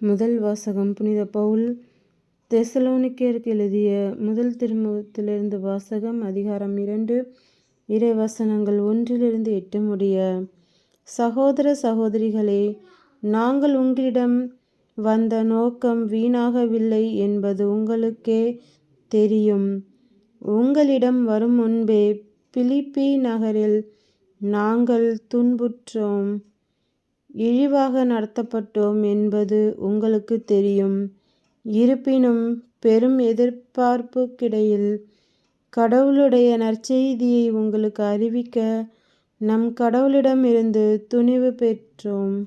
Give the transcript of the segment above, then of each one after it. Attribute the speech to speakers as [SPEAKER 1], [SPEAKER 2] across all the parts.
[SPEAKER 1] முதல் வாசகம் புனித பவுல் தெசலோனிக்கேருக்கு எழுதிய முதல் திருமுகத்திலிருந்து வாசகம் அதிகாரம் இரண்டு இறை வசனங்கள் ஒன்றிலிருந்து எட்டு முடிய சகோதர சகோதரிகளே நாங்கள் உங்களிடம் வந்த நோக்கம் வீணாகவில்லை என்பது உங்களுக்கே தெரியும். உங்களிடம் வரும் முன்பே பிலிப்பி நகரில் நாங்கள் துன்புற்றோம். இழிவாக நடத்தப்பட்டோம் என்பது உங்களுக்கு தெரியும். இருப்பினும் பெரும் எதிர்பார்ப்புக்கிடையில் கடவுளுடைய நற்செய்தியை உங்களுக்கு அறிவிக்க நம் கடவுளிடமிருந்து துணிவு பெற்றோம்.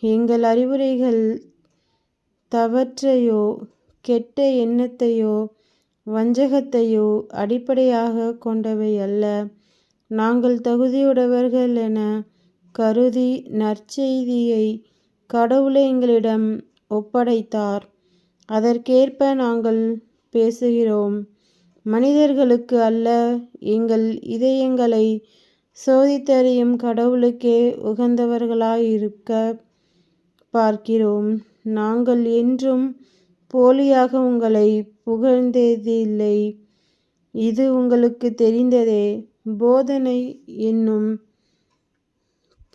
[SPEAKER 1] எங்கள் அறிவுரைகள் தவற்றையோ கெட்ட எண்ணத்தையோ வஞ்சகத்தையோ அடிப்படையாக கொண்டவை அல்ல. நாங்கள் தகுதியுடையவர்கள் என கருதி நற்செய்தியை கடவுளே எங்களிடம் ஒப்படைத்தார். அதற்கேற்ப நாங்கள் பேசுகிறோம். மனிதர்களுக்கு அல்ல எங்கள் இதயங்களை சோதித்தறியும் கடவுளுக்கே உகந்தவர்களாயிருக்க பார்க்கிறோம். நாங்கள் என்றும் போலியாக உங்களை புகழ்ந்ததில்லை. இது உங்களுக்கு தெரிந்ததே. போதனை என்னும்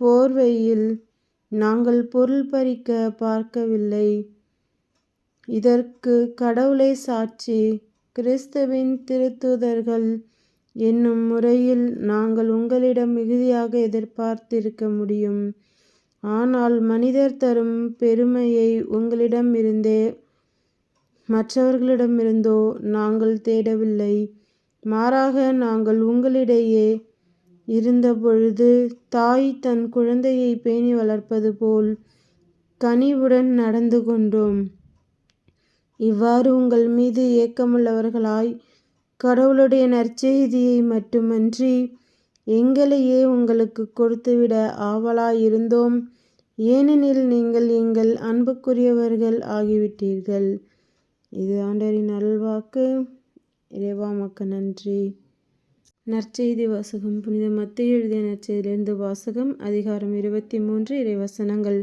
[SPEAKER 1] போர்வையில் நாங்கள் பொருள் பறிக்க பார்க்கவில்லை. இதற்கு கடவுளே சாட்சி. கிறிஸ்துவின் திருத்தூதர்கள் என்னும் முறையில் நாங்கள் உங்களிடம் மிகுதியாக எதிர்பார்த்திருக்க முடியும். ஆனால் மனிதர் தரும் பெருமையை உங்களிடமிருந்தே மற்றவர்களிடமிருந்தோ நாங்கள் தேடவில்லை. மாறாக நாங்கள் உங்களிடையே இருந்தபொழுது தாய் தன் குழந்தையை பேணி வளர்ப்பது போல் கனிவுடன் நடந்து கொண்டோம். இவ்வாறு உங்கள் மீது ஏக்கமுள்ளவர்களாய் கடவுளுடைய நற்செய்தியை மட்டுமன்றி எங்களையே உங்களுக்கு கொடுத்துவிட ஆவலாயிருந்தோம். ஏனெனில் நீங்கள் எங்கள் அன்புக்குரியவர்கள் ஆகிவிட்டீர்கள். இது ஆண்டரின் அருள்வாக்கு. இறைவா மக்க நன்றி. நற்செய்தி வாசகம். புனித மத்திய எழுதிய நற்செய்தியிலிருந்து வாசகம் அதிகாரம் இருபத்தி மூன்று இறைவசனங்கள்.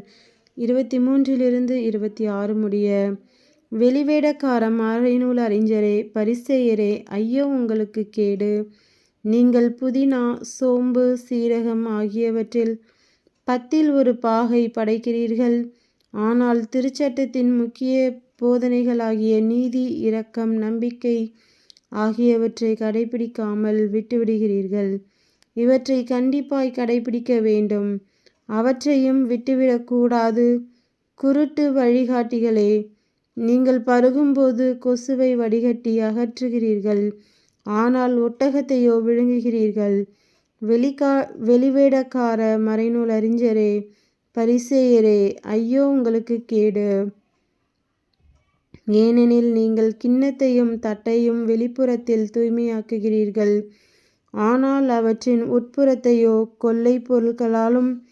[SPEAKER 1] இருபத்தி மூன்றிலிருந்து இருபத்தி ஆறு முடிய வெளிவேடக்காரம் அரைநூல் அறிஞரே பரிசெயரே ஐயோ உங்களுக்கு கேடு. நீங்கள் புதினா சோம்பு சீரகம் ஆகியவற்றில் பத்தில் ஒரு பாகை படைக்கிறீர்கள். ஆனால் திருச்சட்டத்தின் முக்கிய போதனைகளாகிய நீதி இரக்கம் நம்பிக்கை ஆகியவற்றை கடைபிடிக்காமல் விட்டுவிடுகிறீர்கள். இவற்றை கண்டிப்பாய் கடைபிடிக்க வேண்டும். அவற்றையும் விட்டுவிடக்கூடாது குருட்டு வழிகாட்டிகளே நீங்கள் பருகும்போது கொசுவை வடிகட்டி அகற்றுகிறீர்கள். ஆனால் ஒட்டகத்தையோ விழுங்குகிறீர்கள். வெளிக்கா வெளிவேடக்கார மறைநூல் அறிஞரே பரிசேயரே ஐயோ உங்களுக்கு கேடு. ஏனெனில் நீங்கள் கிண்ணத்தையும் தட்டையும் வெளிப்புறத்தில் தூய்மையாக்குகிறீர்கள். ஆனால் அவற்றின் உட்புறத்தையோ கொள்ளை பொருட்களாலும்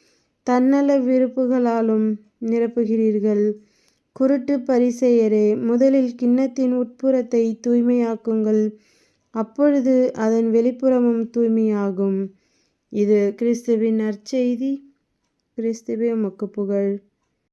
[SPEAKER 1] தன்னல விருப்புகளாலும் நிரப்புகிறீர்கள். குருட்டு பரிசெயரே முதலில் கிண்ணத்தின் உட்புறத்தை தூய்மையாக்குங்கள். அப்பொழுது அதன் வெளிப்புறமும் தூய்மையாகும். இது கிறிஸ்துவின் நற்செய்தி. கிறிஸ்துவே உமக்கு புகழ்.